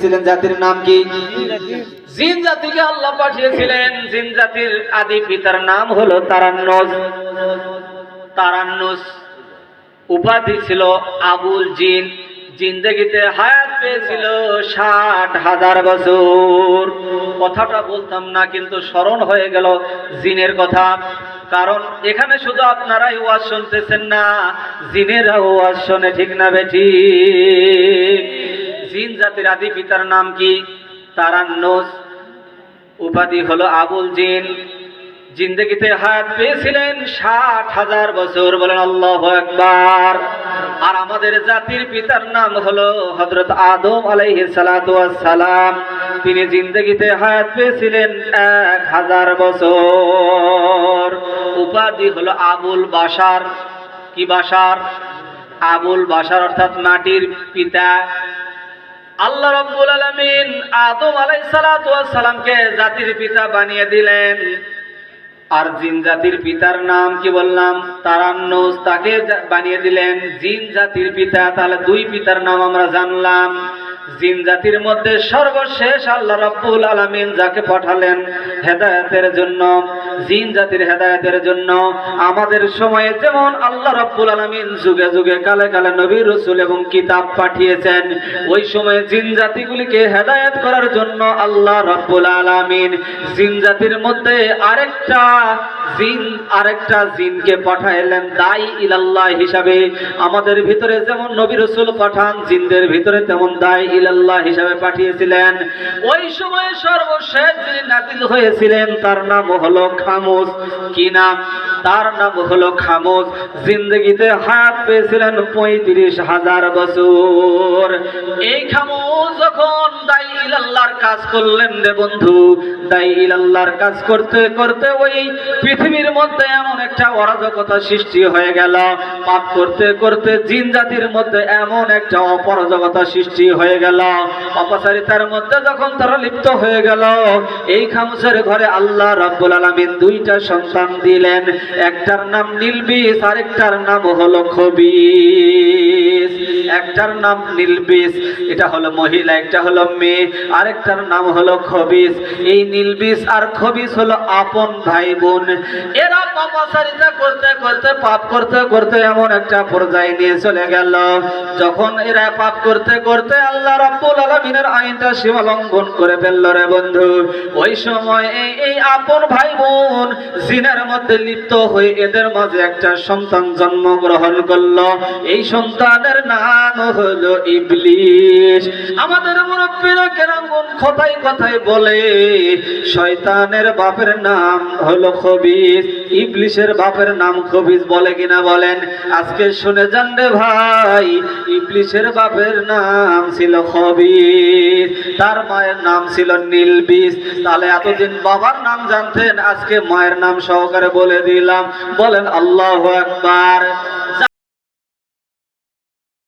পাঠিয়েছিলেন জাতির নাম কি? জিন জাতিকে আল্লাহ পাঠিয়েছিলেন। জিন জাতির আদি পিতার নাম হলো তারান্নস তারান্নস উপাধি ছিল আবুল জিন। জিন্দগিতে হায়াত পেয়েছিল ষাট হাজার বছর। কথাটা বলতাম না, কিন্তু স্মরণ হয়ে গেল জিনের কথা। কারণ এখানে শুধু আপনারাই ওয়াজ শুনতেছেন না জিনেরা ওয়াজ শোনে ঠিক না বেঠি জিন জাতির আদি পিতার নাম কি? তারান্নস। উপাধি হলো আবুল জিন। জিন্দগিতে হায়াত পেয়েছিলেন ষাট হাজার বছর। বলেন আল্লাহ একবার আর আমাদের জাতির পিতার নাম হলো হজরত আদম আলাইহি সালাম তিনি জিন্দগিতে হায়াত পেয়েছিলেন এক হাজার বছর। উপাধি হলো আবুল বাসার কি বাসার আবুল বাসার অর্থাৎ মাটির পিতা। আল্লাহ রব্বুল আলামিন আদম আলাইহিস সালাতু ওয়াস সালামকে জাতির পিতা বানিয়ে দিলেন। আর জিন জাতির পিতার নাম কি বললাম? তারান্নুস, তাকে বানিয়ে দিলেন। জিন জাতির পিতা, তাহলে দুই পিতার নাম আমরা জানলাম। জিন জাতির মধ্যে সর্বশেষ আল্লাহ রাব্বুল আলামিন যাকে পাঠালেন হেদায়েতের জন্য জিন জাতির হেদায়তের জন্য আমাদের সময়ে যেমন আল্লাহ রব্বুল আলমিন যুগে যুগে কালে কালে নবীর রসুল এবং কিতাব পাঠিয়েছেন, ওই সময়ে জিন জাতিগুলিকে হেদায়ত করার জন্য আল্লাহ রব্বুল আলমিন জিন জাতির মধ্যে আরেকটা জিন আরেকটা জিনকে পাঠাইলেন দাই ইলাল্লাহ হিসাবে। আমাদের ভিতরে যেমন নবী রসুল পাঠান, জিনদের ভিতরে তেমন দাই ইলাল্লাহ হিসাবে পাঠিয়েছিলেন। ওই সময়ে সর্বশেষ যিনি নাতিল হয়েছিলেন, তার নাম হলো খামোস কি নাম? তার নাম হলো খামোস জিন্দগিতে হাত পেয়েছিলেন পঁয়ত্রিশ হাজার বছর। এই খামোস যখন দাই ইলাল্লাহর কাজ করলেন রে বন্ধু দাই ইলাল্লাহর কাজ করতে করতে ওই পৃথিবীর মধ্যে এমন একটা অরাজকতা সৃষ্টি হয়ে গেল। পাপ করতে করতে জিন জাতির মধ্যে এমন একটা অপরাজকতা সৃষ্টি হয়ে গেল। অপচারিতার মধ্যে যখন তারা লিপ্ত হয়ে গেল, এই খামসের ঘরে আল্লাহ রাব্বুল আলামিন দুইটা সন্তান দিলেন। একটার নাম নীলবিস আরেকটার নাম হলো খবিস একটার নাম নীলবিষ এটা হলো মহিলা, একটা হলো মেয়ে, আরেকটার নাম হলো খবিস এই নীলবিষ আর খবিস হলো আপন ভাই বোন এরা পাপাচারিতা করতে করতে, পাপ করতে করতে এমন একটা পর্যায়ে নিয়ে চলে গেল। যখন এরা পাপ করতে করতে আল্লাহ রাব্বুল আলামিনের আইনটা সীমা লঙ্ঘন করে ফেলল রে বন্ধু। ওই সময় এই এই আপন ভাই বোন জিনের মধ্যে লিপ্ত হয়ে এদের মাঝে একটা সন্তান জন্মগ্রহণ করল। এই সন্তানের নাম হলো ইবলিশ। আমাদের মুরব্বীরা কেরাঙ্গন কথাই কথাই বলে, শয়তানের বাপের নাম হলো খবিস। ইবলিশের বাপের নাম খবিস বলে কিনা বলেন? আজকে শুনে যান রে ভাই, ইবলিশের বাপের নাম ছিল খবিস, তার মায়ের নাম ছিল নীলবিস। তাহলে এতদিন বাবার নাম জানতেন, আজকে মায়ের নাম সহকারে বলে দিলাম। বলেন আল্লাহ একবার